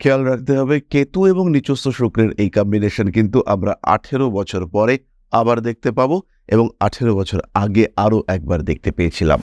খেয়াল রাখতে হবে, কেতু এবং নিচস্থ শুক্রের এই কম্বিনেশন কিন্তু আমরা আঠেরো বছর পরে আবার দেখতে পাবো এবং আঠেরো বছর আগে আরও একবার দেখতে পেয়েছিলাম।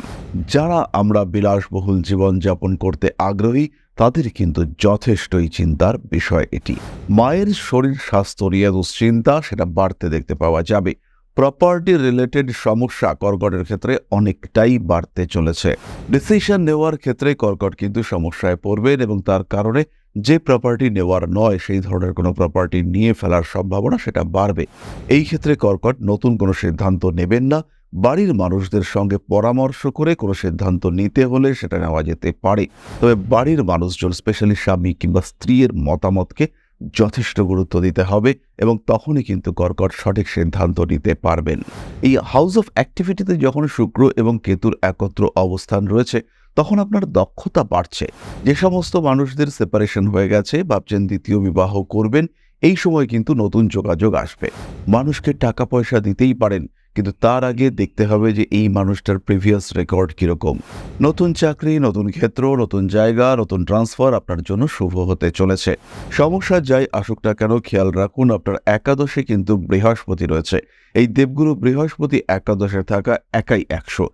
যারা আমরা বিলাসবহুল জীবনযাপন করতে আগ্রহী, তাদের কিন্তু যথেষ্টই চিন্তার বিষয় এটি। মায়ের শরীর স্বাস্থ্য নিয়ে দুশ্চিন্তা, সেটা বাড়তে দেখতে পাওয়া যাবে। প্রপার্টি রিলেটেড সমস্যা কর্কটের ক্ষেত্রে অনেকটাই বাড়তে চলেছে। ডিসিশন নেওয়ার ক্ষেত্রে কর্কট কিন্তু সমস্যায় পড়বেন এবং তার কারণে যে প্রপার্টি নেওয়ার নয়, সেই ধরনের কোনো প্রপার্টি নিয়ে ফেলার সম্ভাবনা সেটা বাড়বে। এই ক্ষেত্রে কর্কট নতুন কোনো সিদ্ধান্ত নেবেন না। বাড়ির মানুষদের সঙ্গে পরামর্শ করে কোনো সিদ্ধান্ত নিতে হলে সেটা নেওয়া যেতে পারে। তবে বাড়ির মানুষজন স্পেশালি স্বামী কিংবা স্ত্রীর মতামতকে যথেষ্ট গুরুত্ব দিতে হবে এবং তখনই কিন্তু কর্কট সঠিক সিদ্ধান্ত নিতে পারবেন। এই হাউস অফ অ্যাক্টিভিটিতে যখন শুক্র এবং কেতুর একত্র অবস্থান রয়েছে, তখন আপনার দক্ষতা বাড়ছে। যে সমস্ত মানুষদের সেপারেশন হয়ে গেছে, ভাবছেন দ্বিতীয় বিবাহ করবেন, এই সময় কিন্তু নতুন যোগাযোগ আসবে। মানুষকে টাকা পয়সা দিতেই পারেন কিন্তু তার আগে দেখতে হবে যে এই মানুষটার প্রিভিয়াস রেকর্ড কীরকম। নতুন চাকরি, নতুন ক্ষেত্র, নতুন জায়গা, নতুন ট্রান্সফার আপনার জন্য শুভ হতে চলেছে। সমস্যা যাই আসুক না কেন, খেয়াল রাখুন আপনার একাদশে কিন্তু বৃহস্পতি রয়েছে। এই দেবগুরু বৃহস্পতি একাদশে থাকা একাই একশো।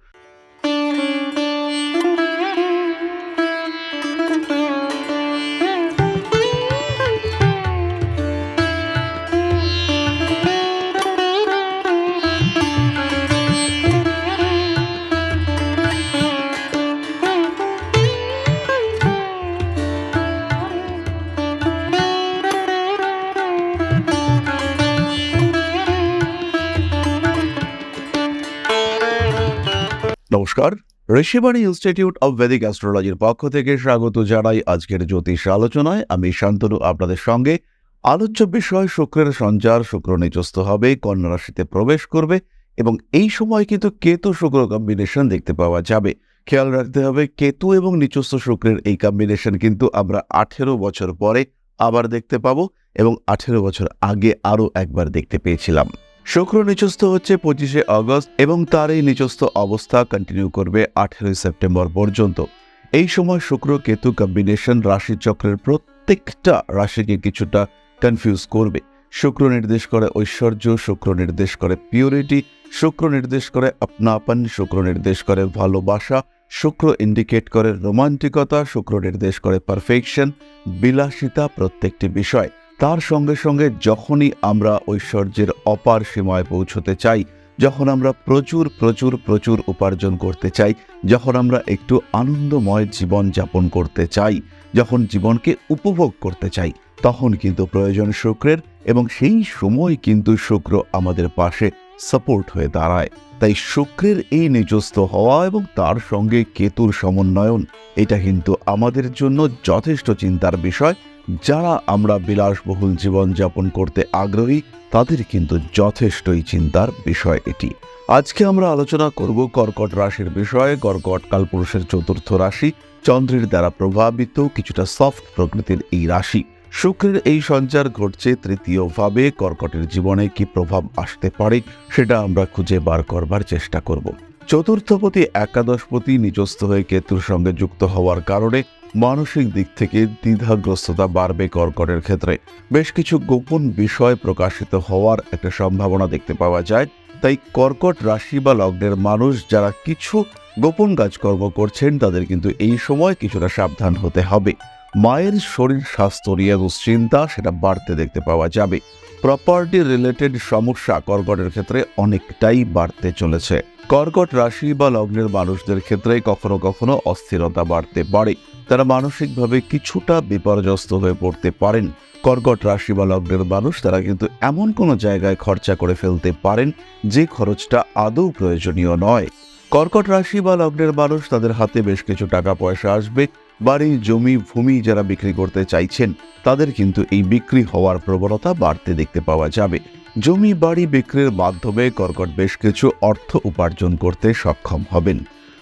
নমস্কার। ঋষিবাণী ইনস্টিটিউট অব ভেদিক অ্যাস্ট্রোলজির পক্ষ থেকে স্বাগত জানাই আজকের জ্যোতিষ আলোচনায়। আমি শান্তনু, আপনাদের সঙ্গে। আলোচ্য বিষয়, শুক্রের সঞ্চার, শুক্র নিচস্থ হবে, কন্যা রাশিতে প্রবেশ করবে এবং এই সময় কিন্তু কেতু শুক্র কম্বিনেশন দেখতে পাওয়া যাবে। খেয়াল রাখতে হবে, কেতু এবং নিচস্থ শুক্রের এই কম্বিনেশন কিন্তু আমরা আঠেরো বছর পরে আবার দেখতে পাবো এবং আঠেরো বছর আগে আরও একবার দেখতে পেয়েছিলাম। শুক্র নিচস্থ হচ্ছে পঁচিশে আগস্ট এবং তার এই নিচস্থ অবস্থা কন্টিনিউ করবে আঠেরোই সেপ্টেম্বর পর্যন্ত। এই সময় শুক্র কেতু কম্বিনেশন রাশিচক্রের প্রত্যেকটা রাশিকে কিছুটা কনফিউজ করবে। শুক্র নির্দেশ করে ঐশ্বর্য, শুক্র নির্দেশ করে পিউরিটি শুক্র নির্দেশ করে আপনাপন, শুক্র নির্দেশ করে ভালোবাসা, শুক্র ইন্ডিকেট করে রোমান্টিকতা শুক্র নির্দেশ করে পারফেকশন বিলাসিতা প্রত্যেকটি বিষয়। তার সঙ্গে সঙ্গে যখনই আমরা ঐশ্বর্যের অপার সীমায় পৌঁছতে চাই, যখন আমরা প্রচুর প্রচুর প্রচুর উপার্জন করতে চাই, যখন আমরা একটু আনন্দময় জীবন যাপন করতে চাই, যখন জীবনকে উপভোগ করতে চাই, তখন কিন্তু প্রয়োজন শুক্রের এবং সেই সময় কিন্তু শুক্র আমাদের পাশে সাপোর্ট হয়ে দাঁড়ায়। তাই শুক্রের এই নিজস্ব হওয়া এবং তার সঙ্গে কেতুর সমন্বয়ন, এটা কিন্তু আমাদের জন্য যথেষ্ট চিন্তার বিষয়। যারা আমরা বিলাসবহুল জীবনযাপন করতে আগ্রহী, তাদের কিন্তু যথেষ্টই চিন্তার বিষয় এটি। আজকে আমরা আলোচনা করব কর্কট রাশির বিষয়ে। কর্কট কালপুরুষের চতুর্থ রাশি, চন্দ্রের দ্বারা প্রভাবিত, কিছুটা সফট প্রকৃতির এই রাশি। শুক্রের এই সঞ্চার ঘটছে তৃতীয়ভাবে। কর্কটের জীবনে কি প্রভাব আসতে পারে, সেটা আমরা খুঁজে বার করবার চেষ্টা করব। চতুর্থপতি একাদশপতি নিজস্থ হয়ে কেতুর সঙ্গে যুক্ত হওয়ার কারণে মানসিক দিক থেকে দ্বিধাগ্রস্ততা বাড়বে কর্কটের ক্ষেত্রে। বেশ কিছু গোপন বিষয় প্রকাশিত হওয়ার একটা সম্ভাবনা দেখতে পাওয়া যায়। তাই কর্কট রাশি বা লগ্নের মানুষ যারা কিছু গোপন কাজকর্ম করছেন, তাদের কিন্তু এই সময় কিছুটা সাবধান হতে হবে। মায়ের শরীর স্বাস্থ্য নিয়ে দুশ্চিন্তা, সেটা বাড়তে দেখতে পাওয়া যাবে। প্রপার্টি রিলেটেড সমস্যা কর্কটের ক্ষেত্রে অনেকটাই বাড়তে চলেছে। কর্কট রাশি বা লগ্নের মানুষদের ক্ষেত্রে কখনো কখনো অস্থিরতা বাড়তে পারে। তারা মানসিকভাবে কিছুটা বিপর্যস্ত হয়ে পড়তে পারেন। কর্কট রাশি বা লগ্নের মানুষ তারা কিন্তু এমন কোনো জায়গায় খরচা করে ফেলতে পারেন, যে খরচটা আদৌ প্রয়োজনীয় নয়। কর্কট রাশি বা লগ্নের মানুষ তাদের হাতে বেশ কিছু টাকা পয়সা আসবে বাড়ি, জমি, ভূমি যারা বিক্রি করতে চাইছেন, তাদের কিন্তু এই বিক্রি হওয়ার প্রবণতা বাড়তে দেখতে পাওয়া যাবে। জমি, বাড়ি বিক্রির মাধ্যমে কর্কট বেশ কিছু অর্থ উপার্জন করতে সক্ষম হবেন।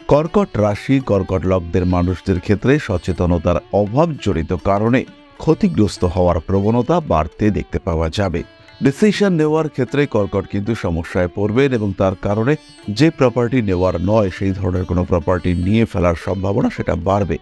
কর্কট রাশি, কর্কট লগ্নের মানুষদের ক্ষেত্রে সচেতনতার অভাব জড়িত কারণে ক্ষতিগ্রস্ত হওয়ার প্রবণতা বাড়তে দেখতে পাওয়া যাবে। ডিসিশন নেওয়ার ক্ষেত্রে কর্কট কিন্তু সমস্যায় পড়বেন এবং তার কারণে যে প্রপার্টি নেওয়ার নয়, সেই ধরনের কোনো প্রপার্টি নিয়ে ফেলার সম্ভাবনা সেটা বাড়বে।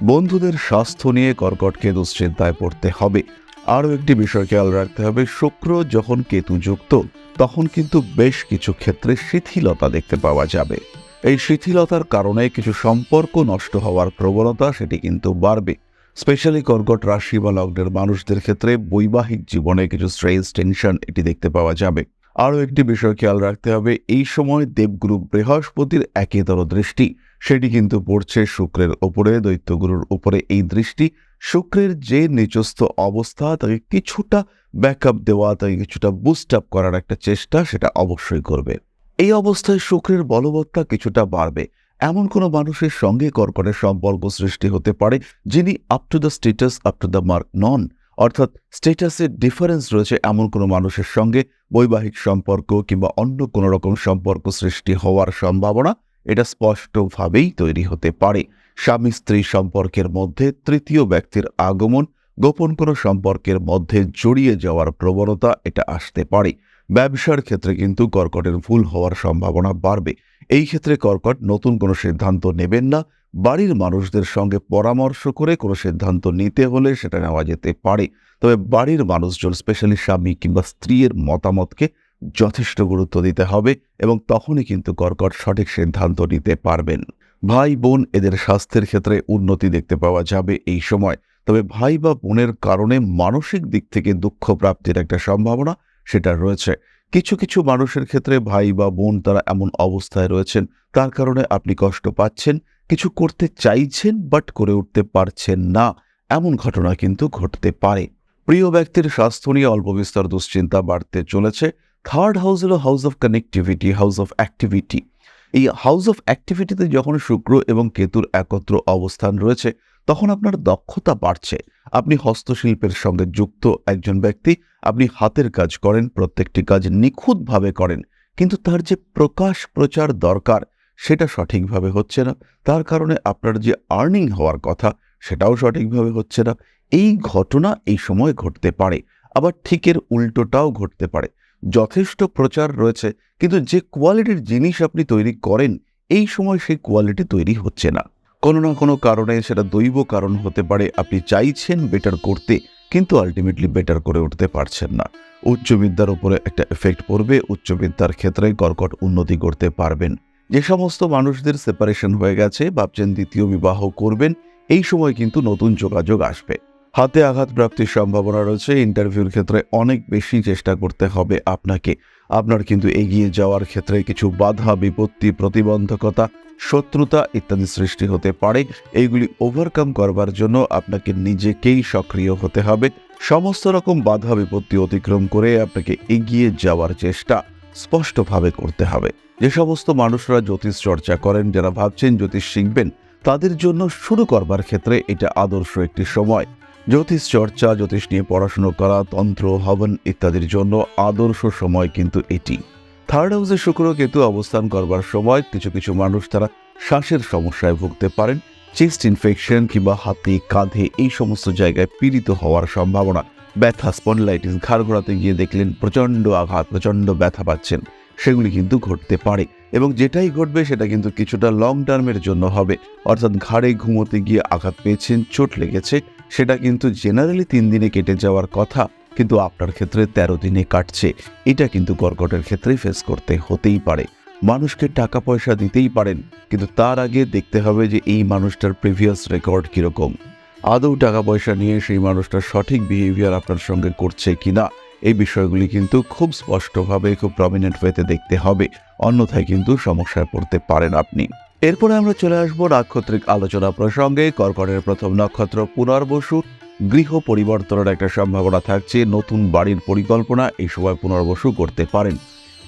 বন্ধুদের স্বাস্থ্য নিয়ে কর্কটকে দুশ্চিন্তায় পড়তে হবে। আরও একটি বিষয় খেয়াল রাখতে হবে, শুক্র যখন কেতু যুক্ত তখন কিন্তু বেশ কিছু ক্ষেত্রে শিথিলতা দেখতে পাওয়া যাবে। এই শিথিলতার কারণে কিছু সম্পর্ক নষ্ট হওয়ার প্রবণতা সেটি কিন্তু বাড়বে। স্পেশালি কর্কট রাশি বা লগ্নের মানুষদের ক্ষেত্রে বৈবাহিক জীবনে কিছু স্ট্রেস, টেনশন এটি দেখতে পাওয়া যাবে। আরও একটি বিষয় খেয়াল রাখতে হবে, এই সময় দেবগুরু বৃহস্পতির একেতর দৃষ্টি। সেটি কিন্তু পড়ছে শুক্রের ওপরে, দৈত্যগুরুর উপরে এই দৃষ্টি শুক্রের যে নিচস্থ অবস্থা, তাকে কিছুটা ব্যাকআপ দেওয়া, তাকে কিছুটা বুস্ট আপ করার একটা চেষ্টা, সেটা অবশ্যই করবে। এই অবস্থায় শুক্রের বলবত্তা কিছুটা বাড়বে। এমন কোনো মানুষের সঙ্গে কর্কটের সম্পর্ক সৃষ্টি হতে পারে, যিনি up to the status up to the mark নন অর্থাৎ স্টেটাসের ডিফারেন্স রয়েছে এমন কোনো মানুষের সঙ্গে বৈবাহিক সম্পর্ক কিংবা অন্য কোনো রকম সম্পর্ক সৃষ্টি হওয়ার সম্ভাবনা। এটা স্পষ্টভাবেই তৈরি হতে পারে। স্বামী স্ত্রী সম্পর্কের মধ্যে তৃতীয় ব্যক্তির আগমন, গোপন কোনো সম্পর্কের মধ্যে জড়িয়ে যাওয়ার প্রবণতা এটা আসতে পারে। ব্যবসার ক্ষেত্রে কিন্তু কর্কটের ভুল হওয়ার সম্ভাবনা বাড়বে। এই ক্ষেত্রে কর্কট নতুন কোনো সিদ্ধান্ত নেবেন না। বাড়ির মানুষদের সঙ্গে পরামর্শ করে কোনো সিদ্ধান্ত নিতে হলে সেটা নেওয়া যেতে পারে। তবে বাড়ির মানুষজন, স্পেশালি স্বামী কিংবা স্ত্রীর মতামতকে যথেষ্ট গুরুত্ব দিতে হবে এবং তখনই কিন্তু কর্কট সঠিক সিদ্ধান্ত নিতে পারবেন। ভাই বোন এদের স্বাস্থ্যের ক্ষেত্রে উন্নতি দেখতে পাওয়া যাবে এই সময়। তবে ভাই বা বোনের কারণে মানসিক দিক থেকে দুঃখ প্রাপ্তির একটা সম্ভাবনা সেটা রয়েছে। কিছু কিছু মানুষের ক্ষেত্রে ভাই বা বোন তারা এমন অবস্থায় রয়েছেন, তার কারণে আপনি কষ্ট পাচ্ছেন, কিছু করতে চাইছেন বাট করে উঠতে পারছেন না। এমন ঘটনা কিন্তু ঘটতে পারে। প্রিয় ব্যক্তির স্বাস্থ্য নিয়ে অল্প বিস্তর দুশ্চিন্তা বাড়তে চলেছে। থার্ড হাউস হলো house of connectivity, house of activity. এই হাউস অফ অ্যাক্টিভিটিতে যখন শুক্র এবং কেতুর একত্র অবস্থান রয়েছে, তখন আপনার দক্ষতা বাড়ছে। আপনি হস্তশিল্পের সঙ্গে যুক্ত একজন ব্যক্তি, আপনি হাতের কাজ করেন, প্রত্যেকটি কাজ নিখুঁতভাবে করেন, কিন্তু তার যে প্রকাশ প্রচার দরকার, সেটা সঠিকভাবে হচ্ছে না। তার কারণে আপনার যে আর্নিং হওয়ার কথা, সেটাও সঠিকভাবে হচ্ছে না। এই ঘটনা এই সময় ঘটতে পারে। আবার ঠিকের উল্টোটাও ঘটতে পারে। যথেষ্ট প্রচার রয়েছে, কিন্তু যে কোয়ালিটির জিনিস আপনি তৈরি করেন, এই সময় সেই কোয়ালিটি তৈরি হচ্ছে না। কোনো না কোনো কারণে সেটা দৈব কারণ হতে পারে, আপনি চাইছেন বেটার করতে, কিন্তু আলটিমেটলি বেটার করে উঠতে পারছেন না। উচ্চ বিদ্যার উপরে একটা এফেক্ট পড়বে, উচ্চ বিদ্যার ক্ষেত্রে কর্কট উন্নতি করতে পারবেন। যে সমস্ত মানুষদের সেপারেশন হয়ে গেছে, ভাবছেন দ্বিতীয় বিবাহ করবেন, এই সময় কিন্তু নতুন যোগাযোগ আসবে। হাতে আঘাত প্রাপ্তির সম্ভাবনা রয়েছে। ইন্টারভিউর ক্ষেত্রে অনেক বেশি চেষ্টা করতে হবে আপনাকে। আপনার কিন্তু এগিয়ে যাওয়ার ক্ষেত্রে কিছু বাধা, বিপত্তি, প্রতিবন্ধকতা, শত্রুতা ইত্যাদি সৃষ্টি হতে পারে। এইগুলি ওভারকাম করবার জন্য আপনাকে নিজেকেই সক্রিয় হতে হবে। সমস্ত রকম বাধা, বিপত্তি অতিক্রম করে আপনাকে এগিয়ে যাওয়ার চেষ্টা স্পষ্টভাবে করতে হবে। যে সমস্ত মানুষরা জ্যোতিষ চর্চা করেন, যারা ভাবছেন জ্যোতিষ শিখবেন, তাদের জন্য শুরু করবার ক্ষেত্রে এটা আদর্শ একটি সময়। জ্যোতিষ চর্চা, জ্যোতিষ নিয়ে পড়াশুনো করা, তন্ত্র, হবন ইত্যাদির জন্য আদর্শ সময় কিন্তু এটি। থার্ড হাউসে শুক্র কেতু অবস্থান করবার সময় কিছু কিছু মানুষ তারা শ্বাসের সমস্যায় ভুগতে পারেন চেস্ট ইনফেকশন কিংবা হাতে, কাঁধে এই সমস্ত জায়গায় পীড়িত হওয়ার সম্ভাবনা। ব্যথা স্পন্ডলাইটিস ঘাড় ঘোরাতে গিয়ে দেখলেন প্রচণ্ড আঘাত, প্রচণ্ড ব্যথা পাচ্ছেন। সেগুলি কিন্তু ঘটতে পারে এবং যেটাই ঘটবে সেটা কিন্তু কিছুটা লং টার্মের জন্য হবে। অর্থাৎ ঘাড়ে ঘুমোতে গিয়ে আঘাত পেয়েছেন, চোট লেগেছে সেটা কিন্তু জেনারেলি তিন দিনে কেটে যাওয়ার কথা, কিন্তু আপনার ক্ষেত্রে তেরো দিনে কাটছে। এটা কিন্তু কর্কটের ক্ষেত্রে ফেস করতে হতেই পারে। মানুষকে টাকা পয়সা দিতেই পারেন, কিন্তু তার আগে দেখতে হবে যে এই মানুষটার প্রিভিয়াস রেকর্ড কীরকম। আদৌ টাকা পয়সা নিয়ে সেই মানুষটা সঠিক বিহেভিয়ার আপনার সঙ্গে করছে কিনা, এই বিষয়গুলি কিন্তু খুব স্পষ্টভাবে, খুব প্রমিনেন্ট ওয়েতে দেখতে হবে। অন্যথায় কিন্তু সমস্যায় পড়তে পারেন আপনি। এরপরে আমরা চলে আসব নাক্ষত্রিক আলোচনা প্রসঙ্গে। কর্কটের প্রথম নক্ষত্র পুনর্বসু। গৃহ পরিবর্তনের একটা সম্ভাবনা থাকছে। নতুন বাড়ির পরিকল্পনা এই সময় পুনর্বসু করতে পারেন।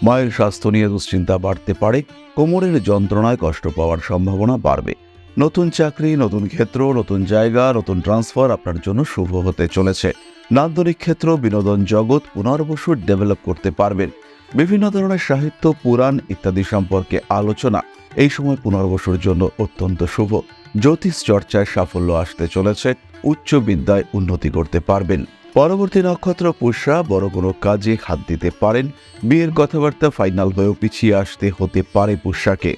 মায়ের স্বাস্থ্য নিয়ে দুশ্চিন্তা বাড়তে পারে। কোমরের যন্ত্রণায় কষ্ট পাওয়ার সম্ভাবনা বাড়বে। নতুন চাকরি, নতুন ক্ষেত্র, নতুন জায়গা, নতুন ট্রান্সফার আপনার জন্য শুভ হতে চলেছে। নান্দনিক ক্ষেত্র, বিনোদন জগৎ পুনর্বসু ডেভেলপ করতে পারবেন। বিভিন্ন ধরনের সাহিত্য, পুরাণ ইত্যাদি সম্পর্কে আলোচনা। এই সময় পুনর্বসুর জন্য অত্যন্ত শুভ। জ্যোতিষ চর্চায় সাফল্য আসতে চলেছে, উচ্চ বিদ্যায় উন্নতি করতে পারবেন। পরবর্তী নক্ষত্র পুষ্যা বড় কোনো কাজে হাত দিতে পারেন। বিয়ের কথাবার্তা ফাইনাল হয়েও পিছিয়ে আসতে হতে পারে পুষ্যাকে।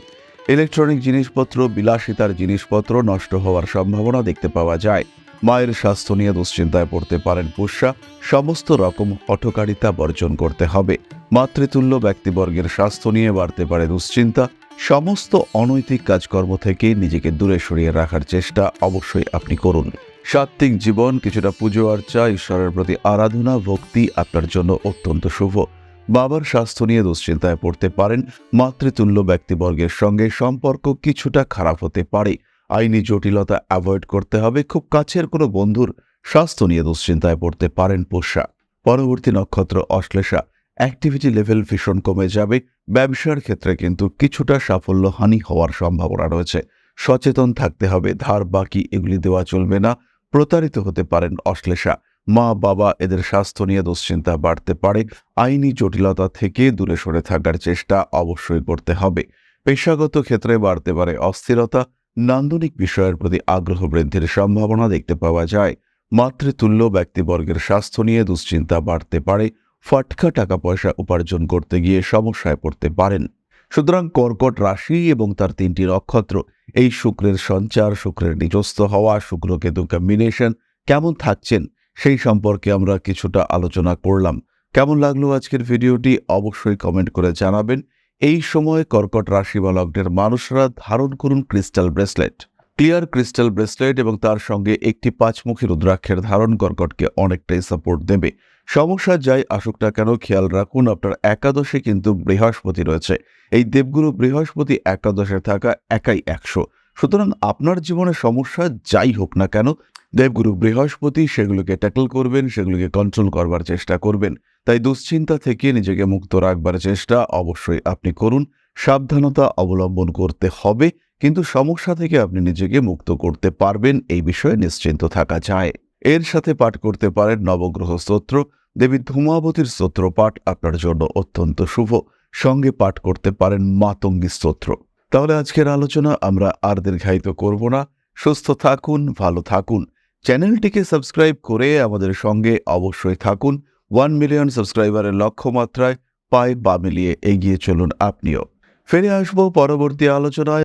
ইলেকট্রনিক জিনিসপত্র, বিলাসিতার জিনিসপত্র নষ্ট হওয়ার সম্ভাবনা দেখতে পাওয়া যায়। মায়ের স্বাস্থ্য নিয়ে দুশ্চিন্তায় পড়তে পারেন পুষ্যা। সমস্ত রকম হঠকারিতা বর্জন করতে হবে। মাতৃতুল্য ব্যক্তিবর্গের স্বাস্থ্য নিয়ে বাড়তে পারে দুশ্চিন্তা। সমস্ত অনৈতিক কাজকর্ম থেকে নিজেকে দূরে সরিয়ে রাখার চেষ্টা অবশ্যই আপনি করুন। সাত্ত্বিক জীবন, কিছুটা পুজো আর্চা, ঈশ্বরের প্রতি আরাধনা, ভক্তি আপনার জন্য অত্যন্ত শুভ। বাবার স্বাস্থ্য নিয়ে দুশ্চিন্তায় পড়তে পারেন, মাতৃতুল্য ব্যক্তিবর্গের সঙ্গে সম্পর্ক কিছুটা খারাপ হতে পারে। আইনি জটিলতা অ্যাভয়েড করতে হবে, খুব কাছের কোনো বন্ধুর স্বাস্থ্য নিয়ে দুশ্চিন্তায় পড়তে পারেন পোষা। পরবর্তী নক্ষত্র অশ্লেষা অ্যাক্টিভিটি লেভেল ভীষণ কমে যাবে। ব্যবসার ক্ষেত্রে কিন্তু কিছুটা সাফল্য হানি হওয়ার সম্ভাবনা রয়েছে। সচেতন থাকতে হবে, ধার বাকি এগুলি দেওয়া চলবে না। প্রতারিত হতে পারেন অশ্লেষা। মা, বাবা এদের স্বাস্থ্য নিয়ে দুশ্চিন্তা বাড়তে পারে। আইনি জটিলতা থেকে দূরে সরে থাকার চেষ্টা অবশ্যই করতে হবে। পেশাগত ক্ষেত্রে বাড়তে পারে অস্থিরতা। নান্দনিক বিষয়ের প্রতি আগ্রহ বৃদ্ধির সম্ভাবনা দেখতে পাওয়া যায়। মাতৃতুল্য ব্যক্তিবর্গের স্বাস্থ্য নিয়ে দুশ্চিন্তা বাড়তে পারে। ফাটকা টাকা পয়সা উপার্জন করতে গিয়ে সমস্যায় পড়তে পারেন। সুতরাং কর্কট রাশি এবং তার তিনটি নক্ষত্র, এই শুক্রের সঞ্চার, শুক্রের নিজস্ব হওয়া, শুক্র কেতু কম্বিনেশন কেমন থাকছেন সেই সম্পর্কে আমরা কিছুটা আলোচনা করলাম। কেমন লাগল আজকের ভিডিওটি অবশ্যই কমেন্ট করে জানাবেন। এই সময় কর্কট রাশি বা লগ্নের মানুষরা ধারণ করুন crystal bracelet clear crystal bracelet এবং তার সঙ্গে একটি পাঁচমুখী রুদ্রাক্ষের ধারণ কর্কটকে অনেকটাই সাপোর্ট দেবে। সমস্যা যাই আসুক না কেন, খেয়াল রাখুন আপনার একাদশে কিন্তু বৃহস্পতি রয়েছে। এই দেবগুরু বৃহস্পতি একাদশে থাকা একাই একশো। সুতরাং আপনার জীবনে সমস্যা যাই হোক না কেন, দেবগুরু বৃহস্পতি সেগুলোকে ট্যাকল করবেন, সেগুলোকে কন্ট্রোল করবার চেষ্টা করবেন। তাই দুশ্চিন্তা থেকে নিজেকে মুক্ত রাখবার চেষ্টা অবশ্যই আপনি করুন। সাবধানতা অবলম্বন করতে হবে, কিন্তু সমস্যা থেকে আপনি নিজেকে মুক্ত করতে পারবেন, এই বিষয়ে নিশ্চিন্ত থাকা যায়। এর সাথে পাঠ করতে পারেন নবগ্রহ স্তোত্র। দেবী ধূমাবতীর স্তোত্র পাঠ আপনার জন্য অত্যন্ত শুভ। সঙ্গে পাঠ করতে পারেন মাতঙ্গী স্তোত্র। তাহলে আজকের আলোচনা আমরা আর দীর্ঘায়িত করব না। সুস্থ থাকুন, ভালো থাকুন। চ্যানেলটিকে সাবস্ক্রাইব করে আমাদের সঙ্গে অবশ্যই থাকুন। ওয়ান মিলিয়ন সাবস্ক্রাইবারের লক্ষ্যমাত্রায় পায়ে বা মিলিয়ে এগিয়ে চলুন আপনিও। ফিরে আসব পরবর্তী আলোচনায়।